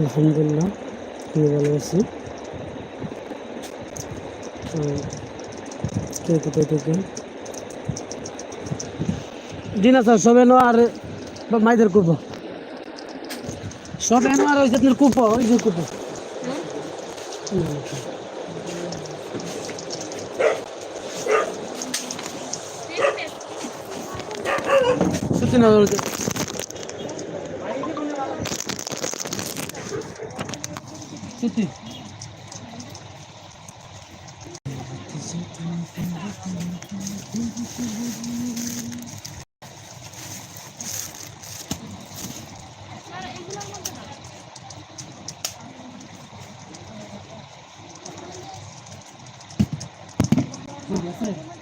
আলহামদুলিল্লাহ আমি ভালো আছি। কে কোথায় থেকে দিনা স্যার সবে নো আর মাইদের কুপ। সব এনো আর ওই যে আপনার ওই যে কুপ। সুতি 你别碰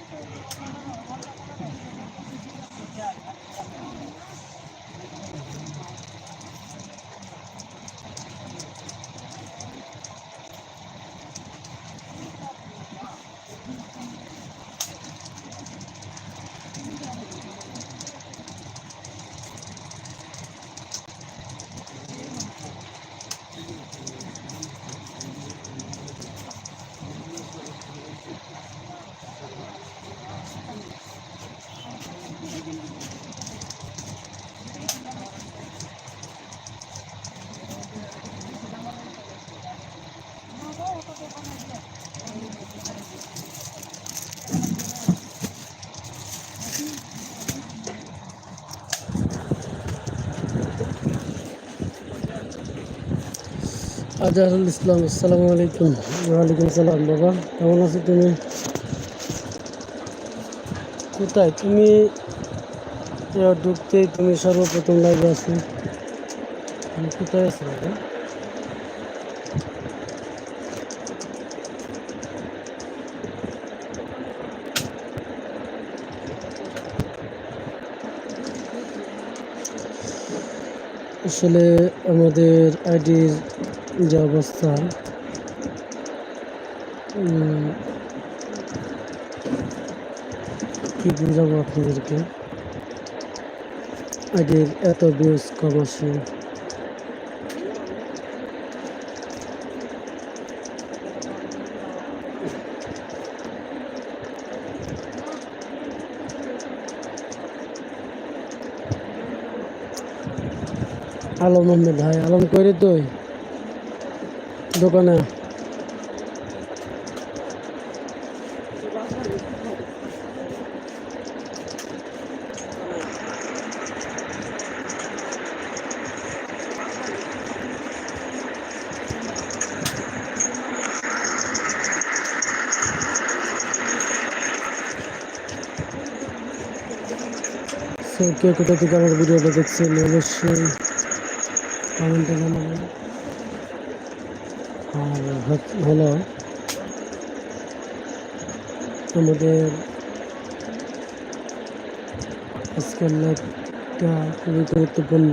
আজহারুল ইসলাম, আসসালামু আলাইকুম। ওয়ালাইকুম সালাম বাবা। কেমন আছো তুমি? কোথায়? তুমি ঢুকতেই তুমি সর্বপ্রথম লাইভে আছো। কোথায় আছো, বাবা? আসলে আমাদের আইডির যে অবস্থা। কি বুঝাবো আপনাদেরকে? আগের এত ভিউজ কম আসে। আলম আহমেদ ভাই, আলম করে তুই? দোকানে। সো কে কোথা থেকে আমার ভিডিওটা দেখছেন অবশ্যই কমেন্টে জানাবেন। আর হলো আমাদের আজকের লাইভটা খুবই গুরুত্বপূর্ণ।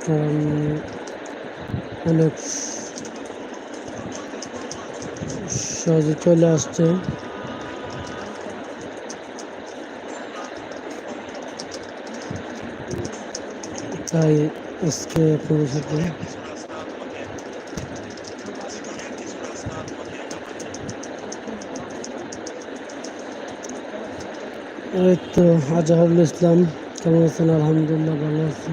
কারণ অনেক সহজে চলে আসছে। তাই আজকে আপনাদের দিন। এই তো, আজহারুল ইসলাম, কেমন আছেন? আলহামদুলিল্লাহ ভালো আছি।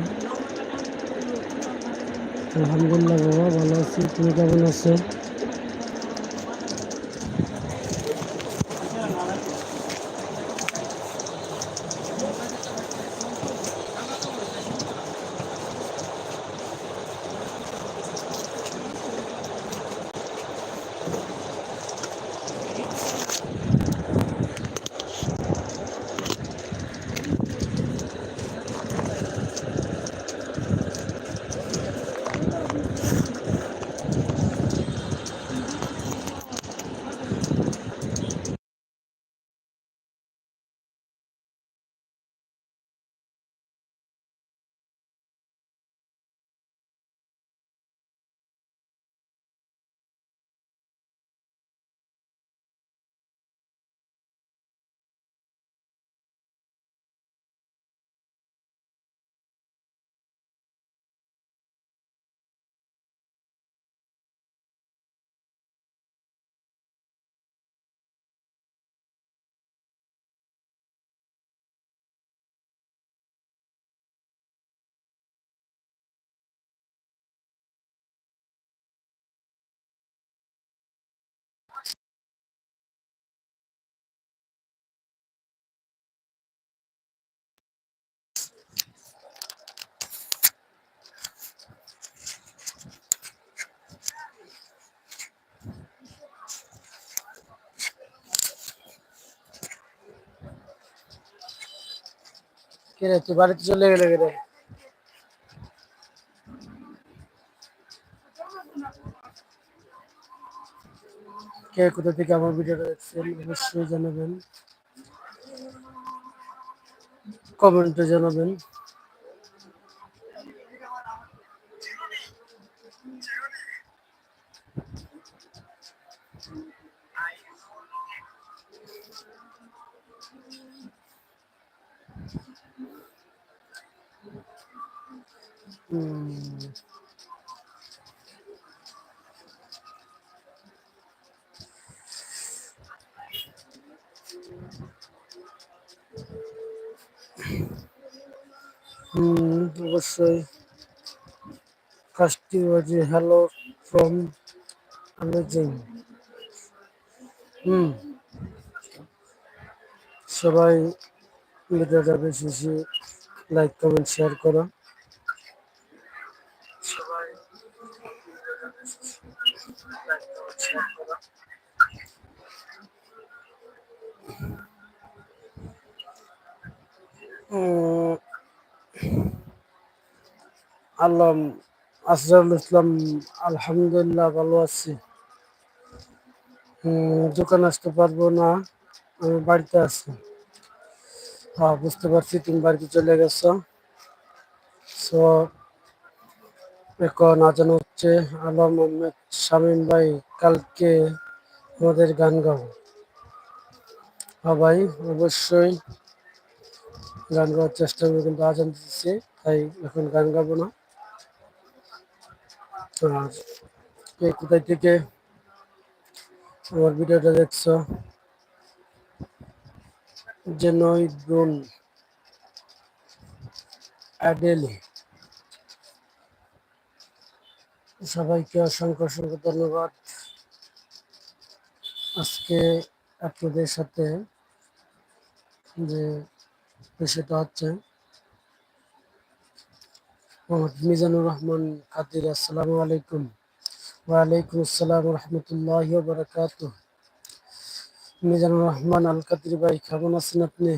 আলহামদুলিল্লাহ বাবা, ভালো আছি। তুমি কেমন আছো? কে রে, তুই বাড়িতে চলে গেলে রে? কে কোথা থেকে আমার ভিডিওটা দেখছেন অবশ্যই জানাবেন। কমেন্টে জানাবেন হুম হুম অবশ্যই বাজে হ্যালো ফ্রম অ্যামেজিং হুম সবাই ভিডিওটা বেশি বেশি লাইক কমেন্ট শেয়ার করো। উম, আল্লাহ আসরারুল ইসলাম, আলহামদুলিল্লাহ ভালো আছি। দোকান আসতে পারব না, আমি বাড়িতে আছি। হ্যাঁ বুঝতে পারছি, তুমি বাড়িতে চলে গেছো। সো এখন আজান হচ্ছে। আলম আহমেদ শামীম ভাই, কালকে আমাদের গান গাও হ্যাঁ ভাই, অবশ্যই গান গাওয়ার চেষ্টা করব, কিন্তু আজান দিচ্ছে তাই এখন গান গাবো না। আর কে কোথায় থেকে আমার ভিডিওটা দেখছ? জেনই ব্রুন অ্যাডেলি। সবাইকে অসংখ্য অসংখ্য ধন্যবাদ। আজকে আপনাদের সাথে যে বিষয়টা হচ্ছে মোহাম্মদ মিজানুর রহমান আসসালামু আলাইকুম। ওয়ালাইকুম আসসালাম মিজানুর রহমান আল কাদির ভাই, কেমন আছেন আপনি?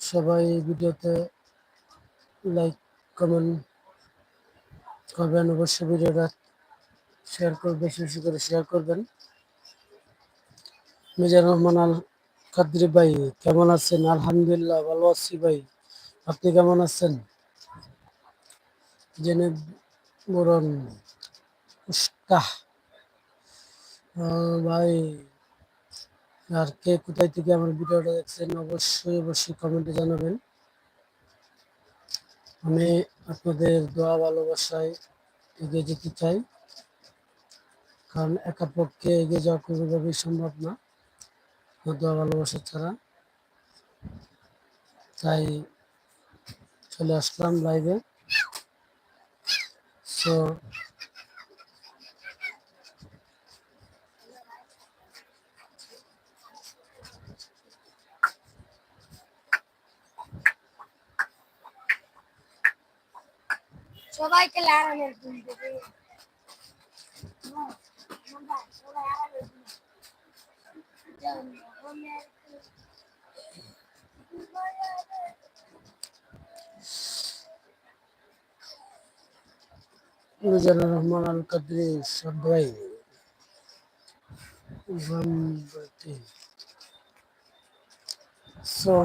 সবাই ভিডিওতে লাইক, কমেন্ট করবেন, অবশ্যই ভিডিওটা শেয়ার করবেন, বেশি বেশি করে শেয়ার করবেন। মিজানুর রহমান আল কাদির ভাই, কেমন আছেন? আলহামদুলিল্লাহ, ভালো আছি ভাই। আপনি কেমন আছেন? জেনে বরণ উস্তাহ ভাই, আর কে কোথায় থেকে আমার ভিডিওটা দেখছেন, অবশ্যই অবশ্যই কমেন্টে জানাবেন। আমি আপনাদের দোয়া, ভালোবাসায় এগিয়ে যেতে চাই। কারণ একা পক্ষে এগিয়ে যাওয়া কোনোভাবেই সম্ভব না। দোয়া ভালোবাসা ছাড়া। তাই চলে আসলাম লাইভে সো সবাইকে লাগানোর ঘুম। রহমান আল কাদরি সবাই সো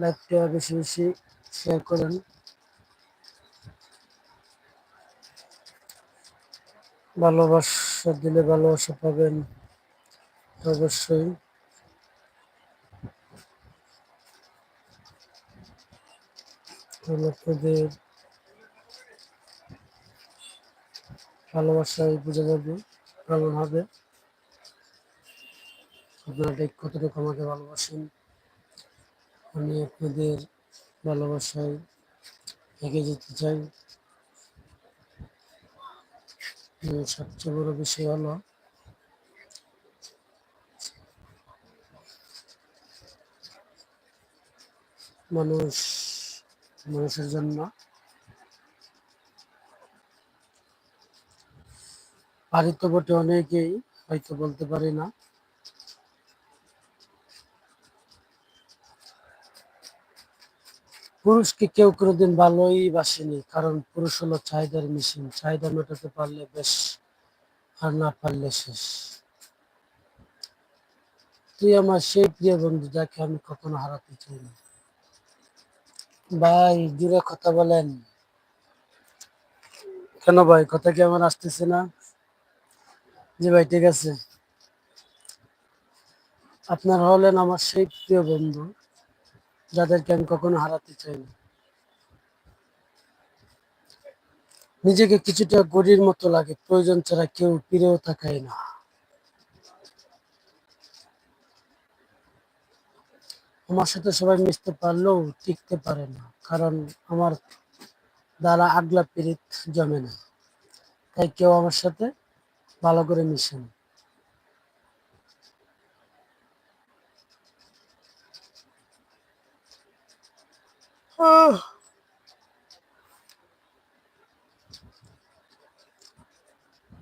লাইভটা বেশি বেশি শেয়ার করেন। ভালোবাসা দিলে ভালোবাসা পাবেন, অবশ্যই। আপনাদের ভালোবাসায় বোঝা যাবে হবে আপনারা ঠিক কতটুকু আমাকে ভালোবাসেন, আমি আপনাদের ভালোবাসায় এগিয়ে যেতে চাই। সবচেয়ে বড় বিষয় হলো। মানুষ মানুষের জন্য পারি বটে অনেকেই হয়তো বলতে পারি না। পুরুষকে কেউ কোনোদিন ভালোই বাসেনি, কারণ পুরুষ হলো চাহিদার মেশিন চাহিদা মেটাতে পারলে বেশ, আর না পারলে শেষ। তুই আমার সেই প্রিয় বন্ধু যাকে আমি কখনো হারাতে চাই না। ভাই, দূরে কথা বলেন। কেন ভাই, কথা কি আমার আসতেছে না? জি ভাই, ঠিক আছে। আপনার হলেন আমার সেই প্রিয় বন্ধু। যাদেরকে আমি কখনো হারাতে চাই না। নিজেকে কিছুটা গরির মতো লাগে, প্রয়োজন ছাড়া কেউ ফিরেও তাকায় না। আমার সাথে সবাই মিশতে পারলেও টিকতে পারে না, কারণ আমার দ্বারা আগলা পিরিত জমে না। তাই কেউ আমার সাথে ভালো করে মিশে না।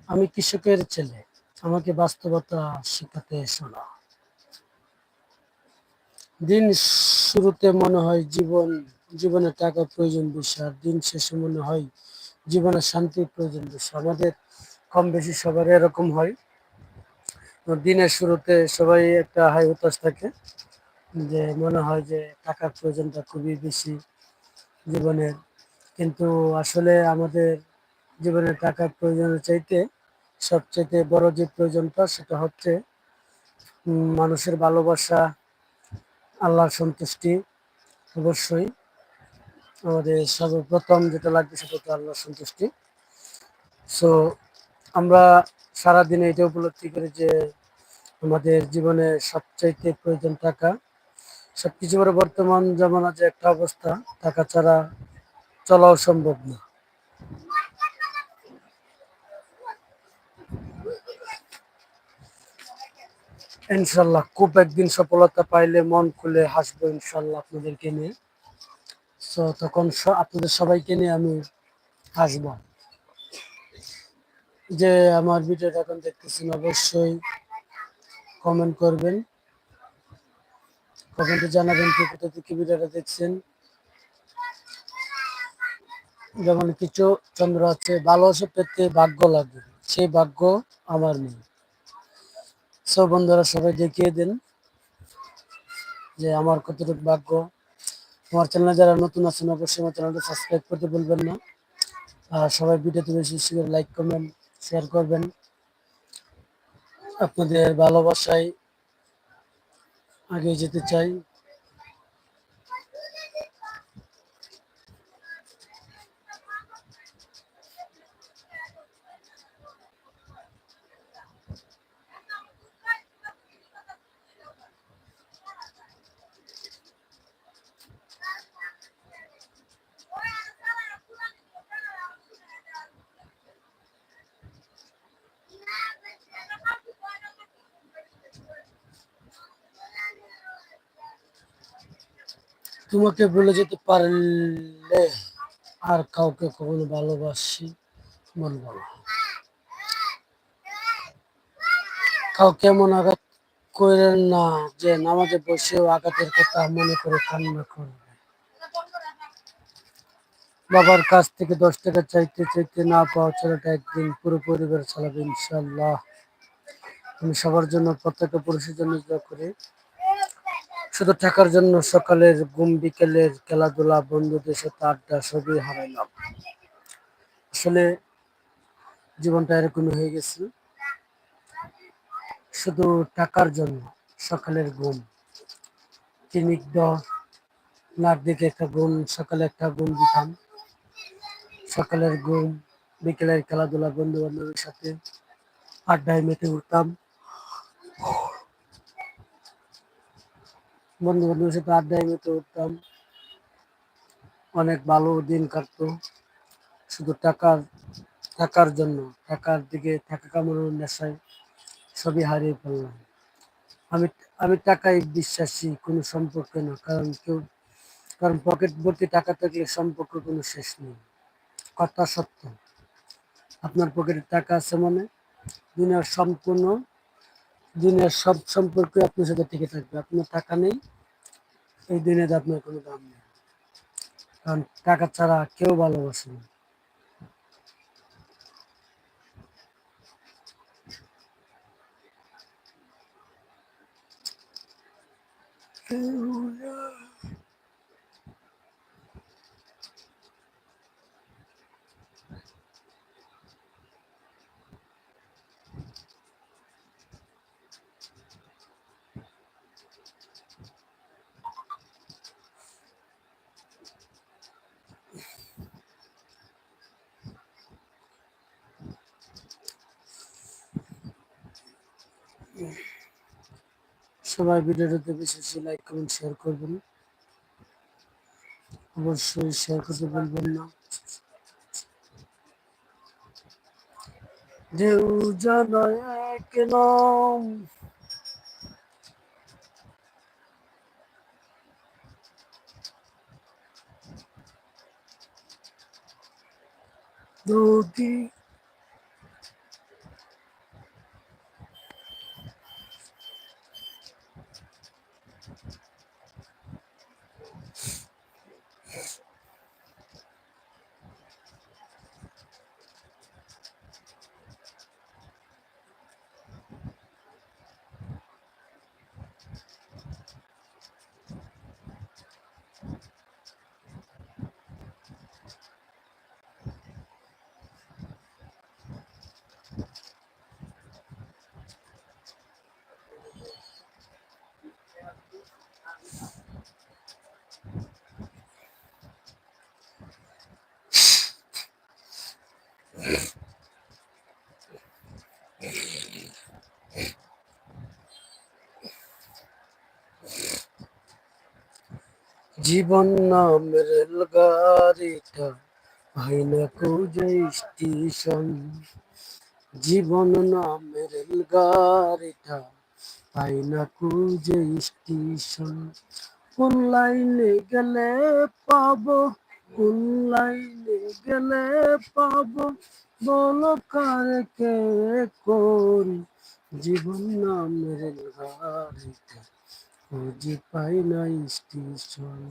আমি কৃষকের ছেলে, আমাকে বাস্তবতা শেখাতে এসো না দিন শুরুতে মনে হয় জীবন, জীবনে টাকা প্রয়োজন বেশি আর দিন শেষে মনে হয় জীবনে শান্তির প্রয়োজন বেশি আমাদের কম বেশি সবার এরকম হয়। দিনের শুরুতে সবাই একটা হাই হতাশ থাকে। যে মনে হয় যে টাকার প্রয়োজনটা খুবই বেশি জীবনের। কিন্তু আসলে আমাদের জীবনের টাকার প্রয়োজনের চাইতে সবচেয়ে বড় যে প্রয়োজনটা সেটা হচ্ছে মানুষের ভালোবাসা, আল্লাহর সন্তুষ্টি অবশ্যই। আমাদের সর্বপ্রথম যেটা লাগবে সেটা হচ্ছে আল্লাহর সন্তুষ্টি। সো আমরা সারাদিনে এটা উপলব্ধি করি যে আমাদের জীবনে সবচাইতে প্রয়োজন টাকা সবকিছু বড় বর্তমান জমানা যে একটা অবস্থা, টাকা ছাড়া চলাও সম্ভব না। ইনশাল্লাহ, খুব একদিন সফলতা পাইলে মন খুলে হাসবো ইনশাল্লাহ আপনাদেরকে নিয়ে। সো তখন আপনাদের সবাইকে নিয়ে আমি হাসবো। যে আমার ভিডিওটা এখন দেখতেছেন, অবশ্যই কমেন্ট করবেন। কমেন্টে জানাবেন কে কোথা থেকে ভিডিওটা দেখছেন। যেমন কিছু চন্দ্র আছে ভালোবাসা পেতে ভাগ্য লাগে, সেই ভাগ্য আমার নেই। সব বন্ধুরা, সবাই দেখিয়ে দেন যে আমার কতটুকু ভাগ্য। আমার চ্যানেলে যারা নতুন আছেন, অবশ্যই আমার চ্যানেলটা সাবস্ক্রাইব করতে ভুলবেন না। আর সবাই ভিডিওতে বেশি বেশি লাইক, কমেন্ট, শেয়ার করবেন। আপনাদের ভালোবাসায় আগে যেতে চাই। তোমাকে ভুলে যেতে পারলে আর কাউকে কখনো ভালোবাসি বলব না। কাউকে এমন আঘাত করেন না যে নামাজে বসেও আঘাতের কথা মনে করে কান্না করবে। বাবার কাছ থেকে দশ টাকা চাইতে চাইতে না পাওয়া ছেলেটা একদিন পুরো পরিবার চালাবে ইনশাল্লাহ আমি সবার জন্য প্রত্যেকটা পুরুষের জন্য করি। শুধু টাকার জন্য সকালের ঘুম, বিকেলের খেলাধুলা, বন্ধুদের সাথে আড্ডা সবই হারাইলাম। আসলে জীবনটা এরকমই হয়ে গেছে। শুধু টাকার জন্য সকালের ঘুম। স্নিগ্ধ নাক দিকে একটা ঘুম, সকালে একটা ঘুম দিতাম। সকালের ঘুম, বিকেলের খেলাধুলা বন্ধু বান্ধবের সাথে আড্ডায় মেতে উঠতাম। বন্ধু বান্ধবের সাথে আড্ডায় মেতে উঠতাম। অনেক ভালো দিন কাটতো। শুধু টাকার টাকার জন্য, টাকার দিকে টাকা কামানোর নেশায় সবই হারিয়ে ফেললাম। আমি আমি টাকায় বিশ্বাসী, কোনো সম্পর্কে না, কারণ কেউ, কারণ পকেট ভর্তি টাকা থাকলে সম্পর্ক কোনো শেষ নেই। কথা সত্য। আপনার পকেটে টাকা আছে মানে? দুনিয়ার সম্পূর্ণ দুনিয়ার সব সম্পর্কে আপনার সাথে টিকে থাকবে। আপনার টাকা নেই, এই দুনিয়াতে আপনার কোনো দাম নেই। কারণ টাকা ছাড়া কেউ ভালোবাসে না। সবাই ভিডিওটাতে বেশি বেশি লাইক কমেন্ট শেয়ার করবেন। অবশ্যই শেয়ার করতে বলবেন না। ঢেউ জানায় এক নাম। জীবন নামের রেলগাড়িটা হয় না খুঁজে স্টেশন জীবন নামের রেলগাড়িটা পাই না খুঁজে স্টেশন কোন লাইনে গেলে পাবো, কোন লাইনে গেলে পাবো, বলো কারে কে করি। জীবন নামের রেলগাড়িটা। খুঁজে পাই না স্টেশন।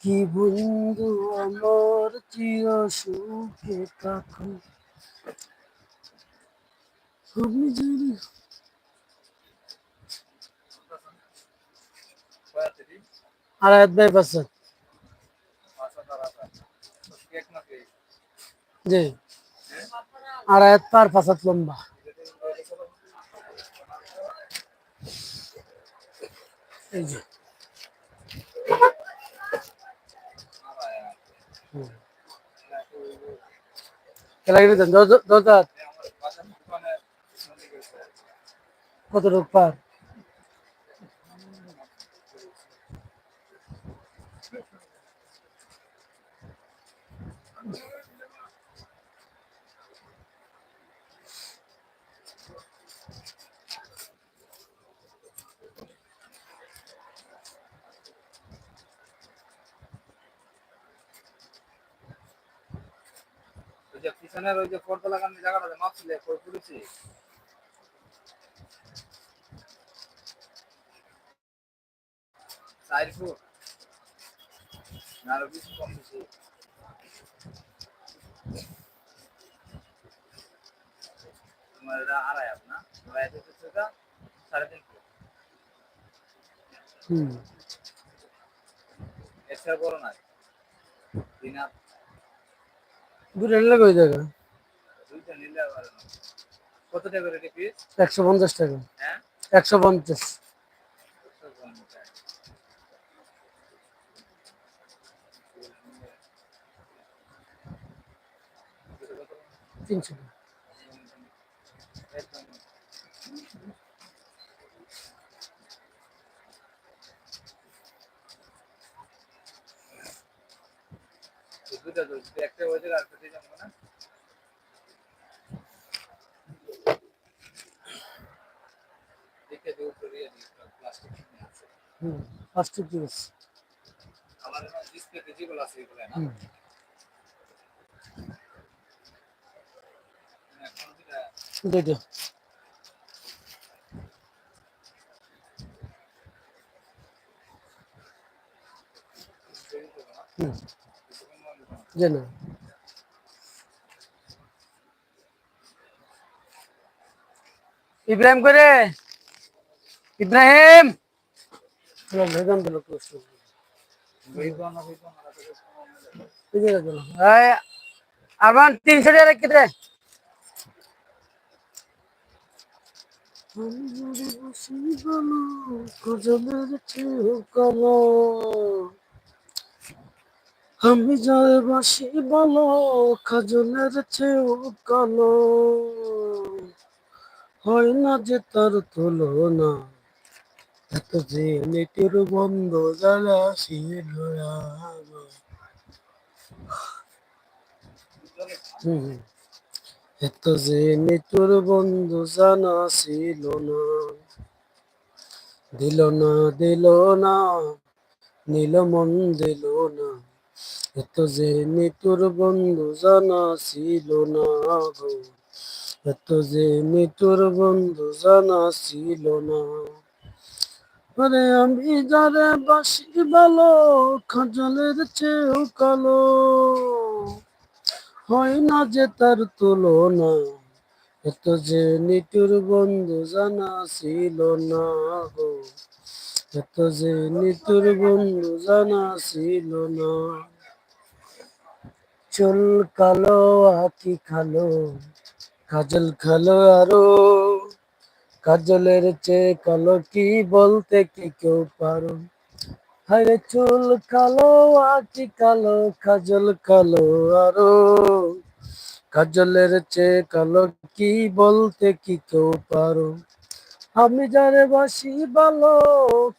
কি বন্ধু আমার চির সুখে থাকো। আমি জানি আর আয়াত ভাই পাশে। জি। আর আয়াত পার পাঁচাত লম্বা। এই যে। কত রোগ পার? পিছনের ওই যে পর্দা লাগানো জায়গাটা মাপছিলে কই পুলিশি চার ফুট আরও কিছু কম বেশি তোমার এটা আড়াই আপ না? আড়াই থেকে সেটা সাড়ে তিন ফুট। হুম। চেয়ে বড় নাই। তিন হাত। দুটো নিলে কই টাকা? দুইটা নিলে আবার কত টাকা করে পিস একশো পঞ্চাশ টাকা। হ্যাঁ? একশো পঞ্চাশ। তিনশো টাকা। দুটা তো একটা হয়ে যাবে আর একটা যাব না। দেখে দিই। প্লাস্টিক আছে। হুম প্লাস্টিক জিনিস। আমার ডিসপ্লেতে যেগুলো আছে এগুলো না হুম এখন যেটা দুইটা তৈরি করব না হুম কিছুক্ষণ মনে করো। যে না। ইব্রাহিম করে। ইব্রাহিম! ভেগান দিল প্রশ্ন হইতো না হইতো না রাতে তো এই যে গেল এই আরমান তিনশো টাকা রেখে দে আমি যাই বাসি বলো, খাজনের চেয়েও কালো। হয় না যে তার তুলনা, এত যে নেটের বন্ধ জ্বালা এত যে মৃত্যুর বন্ধু জানা ছিল না। দিল না দিল না, নীল মন দিল না। এত যে মৃত্যুর বন্ধু জানা ছিল না গো। এত যে মৃত্যুর বন্ধু জানা ছিল না। আরে আমি যারে বাসি ভালো খাজলের চেয়েও কালো। হয় না যে তার তুলনা, এত যে নিটুর বন্ধু জানা ছিল না গো। এত যে নিটুর বন্ধু জানা ছিল না। চুল কালো, আকি খালো কাজল খালো আরও। কাজলের চেয়ে কালো কি বলতে কি কেউ পারো? হরে চুল কালো, আকি কালো, কাজল কালো আরও। কাজলের চেয়ে কালো কি বলতে কি কেউ পারো? আমি যারে বাসি ভালো,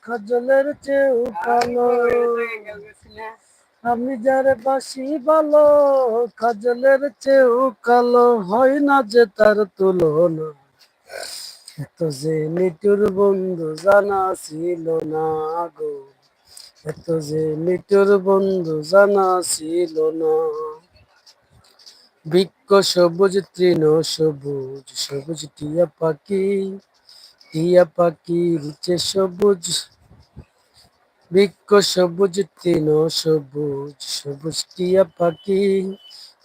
কাজলের চেয়েও কালো আমি যারে বাসি ভালো কাজলের চেয়েও কালো, হয় না যে তার তুলনা। এত যে নিটুর বন্ধু জানা ছিল না গো। এত যে নিটুর বন্ধু জানা ছিল না। বৃক্ষ সবুজ, তৃণ সবুজ সবুজ টিয়া পাখি টিয়া পাখি রুচে সবুজ। বৃক্ষ সবুজ তৃণ সবুজ সবুজ টিয়া পাখি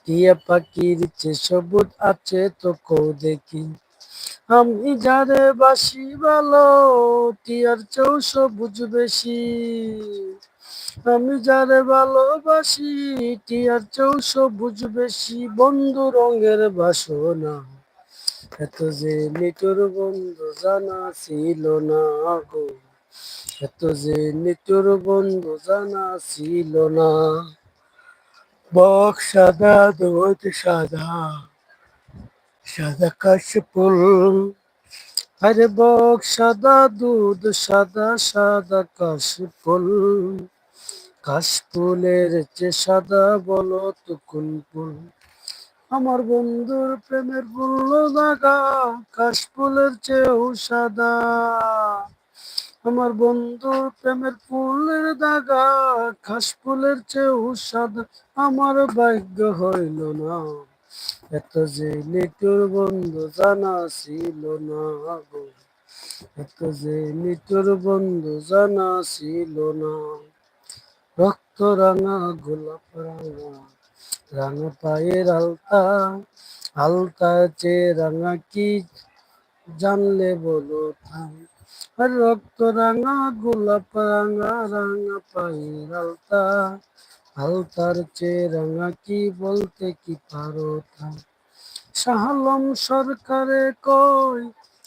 টিয়া পাখি রুচে সবুজ আছে তো কৌ দেখি। আমি যারে বাসি ভালো, টিয়ার চেয়েও সবুজ বেশি। আমি যারে ভালোবাসি, টিয়ার চেয়েও সবুজ বেশি। বন্ধু রঙের বাসনা, এত যে নিটুর বন্ধু জানা ছিল না গো। এত যে নিটুর বন্ধু জানা ছিল না। বক সাদা, দুধ সাদা সাদা কাশফুল আরে বক সাদা, দুধ সাদা সাদা কাশফুল কাশফুলের চেয়ে সাদা বলো তো কোন ফুল? আমার বন্ধুর প্রেমের ফুল দাগা কাশফুলের চেয়েও সাদা। আমার বন্ধুর প্রেমের ফুলের দাগা কাশফুলের চেয়েও সাদা আমার ভাগ্য হইল না। এত যে নিটুর বন্ধু জানা ছিল না গো। এত যে নিটুর বন্ধু জানা ছিল না। রক্ত রাঙা, গোলাপ রাঙা রাঙা পায়ের আলতা আলতা চে রাঙা কি? জানলে বলো থাম। রক্ত রাঙা, গোলাপ রাঙা রাঙা পায়ের আলতা। আলতার চে রাঙা কি বলতে কি পারো থাম শাহালম সরকারে কই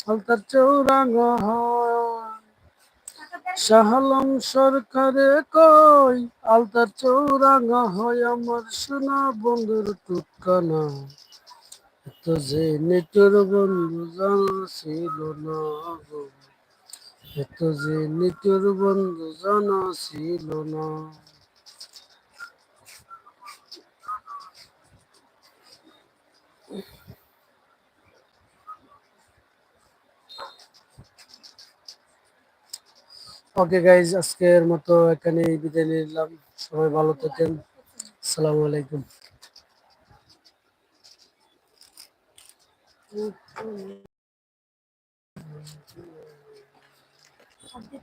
আলতার চেয়েও রাঙা হয়? শাহালম সরকারে কই আলতার চৌরাঙা হয় আমার সোনা বন্ধুর টুকানা তো যে নিটুর বন্ধু জানা ছিল না এত যে বন্ধু জানা ছিল না। ওকে গাইজ আজকের মতো এখানে বিদায় নিলাম। সবাই ভালো থাকেন। আসসালামু আলাইকুম। সব দিতে হবে।